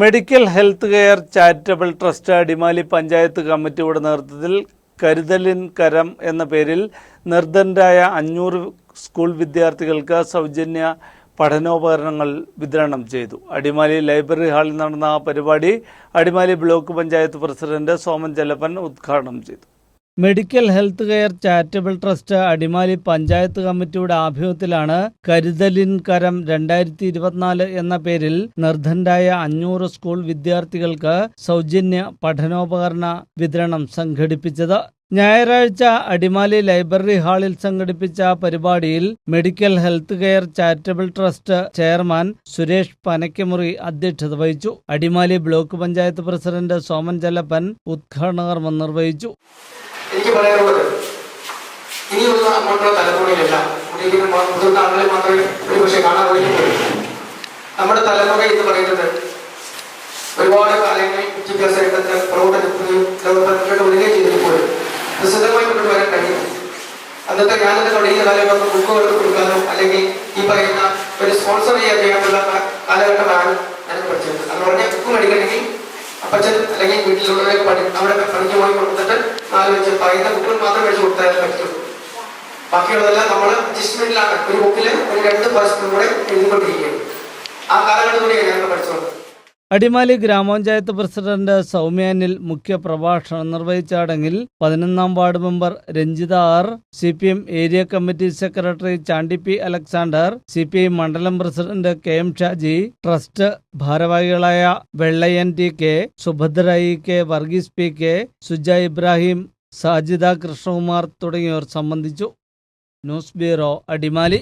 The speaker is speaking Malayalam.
Medical health care charitable trust Adimali panchayat കമ്മിറ്റിയുടെ നേതൃത്വത്തിൽ കരുതലിൻ കരം എന്ന പേരിൽ നിർദ്ധനരായ അഞ്ഞൂറ് സ്കൂൾ വിദ്യാർത്ഥികൾക്ക് സൗജന്യ പഠനോപകരണങ്ങൾ വിതരണം ചെയ്തു. അടിമാലി ലൈബ്രറി ഹാളിൽ നടന്ന പരിപാടി അടിമാലി ബ്ലോക്ക് പഞ്ചായത്ത് പ്രസിഡന്റ് സോമൻ ചെല്ലപ്പൻ ഉദ്ഘാടനം ചെയ്തു. Medical health care charitable trust Adimali panchayat കമ്മിറ്റിയുടെ ആഭിമുഖ്യത്തിലാണ് കരുതലിൻ കരം രണ്ടായിരത്തി ഇരുപത്തിനാല് എന്ന പേരിൽ നിർദ്ധനരായ അഞ്ഞൂറ് സ്കൂൾ വിദ്യാർത്ഥികൾക്ക് സൗജന്യ പഠനോപകരണ വിതരണം സംഘടിപ്പിച്ചത്. ഞായറാഴ്ച അടിമാലി ലൈബ്രറി ഹാളിൽ സംഘടിപ്പിച്ച പരിപാടിയിൽ medical health care charitable trust chairman Suresh Panakkamury അധ്യക്ഷത വഹിച്ചു. അടിമാലി ബ്ലോക്ക് പഞ്ചായത്ത് പ്രസിഡന്റ് സോമൻ ചെല്ലപ്പൻ ഉദ്ഘാടന കർമ്മം നിർവഹിച്ചു. എനിക്ക് പറയാനുള്ളത് ഇനിയുള്ള അങ്ങോട്ടുള്ള തലമുറയിലല്ല ഒരിക്കലും മ- മുതിർന്ന ആളുകളെ മാത്രമേ ഒരു പക്ഷേ കാണാൻ കഴിയുള്ളൂ നമ്മുടെ തലമുറ എന്ന് പറയുന്നത് ഒരുപാട് കാലങ്ങളിൽ വിദ്യാഭ്യാസ രംഗത്ത് പുറകോട്ട് നിൽക്കുകയും ലോകപരമായിട്ട് ചെയ്തിട്ടുണ്ട് ചെയ്തപ്പോൾ പ്രസിദ്ധമായി കൊണ്ടുവരാൻ കഴിയും. അന്നത്തെ ഞാനൊക്കെ തുടങ്ങിയ കാലഘട്ടം ബുക്കുകൾ കൊടുക്കാനോ അല്ലെങ്കിൽ ഈ പറയുന്ന ഒരു സ്പോൺസർ ചെയ്യാൻ ചെയ്യാനുള്ള കാലഘട്ടമാണ് ഞാൻ പഠിച്ചത് അത് പറഞ്ഞാൽ ബുക്ക് മേടിക്കണമെങ്കിൽ അപ്പച്ചൻ അല്ലെങ്കിൽ വീട്ടിലുള്ളവരെ പഠി അവിടെ പണിക്ക് പോയി കൊടുത്തിട്ട് നാല് വെച്ച് പറയുന്ന ബുക്കുകൾ മാത്രം മേടിച്ച് കൊടുത്താൽ പറ്റുള്ളൂ ബാക്കിയുള്ളതെല്ലാം നമ്മൾ അഡ്ജസ്റ്റ്മെന്റിലാണ് ഒരു ബുക്കിൽ ഒരു രണ്ട് പേഴ്സണും കൂടെ എഴുതിക്കൊണ്ടിരിക്കുകയാണ്. ആ കാലഘട്ടത്തിലൂടെയാണ് ഞങ്ങൾ പഠിച്ചത് അടിമാലി ഗ്രാമപഞ്ചായത്ത് പ്രസിഡന്റ് സൗമ്യാനിൽ മുഖ്യ പ്രഭാഷണം നിർവഹിച്ച ചടങ്ങിൽ പതിനൊന്നാം ward member Ranjitha R C P M area committee secretary Chandy P Alexander C P I മണ്ഡലം president K M Shaji trust ഭാരവാഹികളായ Vellayan T K Subhadra E K Varghese P K Suja Ibrahim Sajida Krishnakumar തുടങ്ങിയവർ സംബന്ധിച്ചു. News bureau Adimali.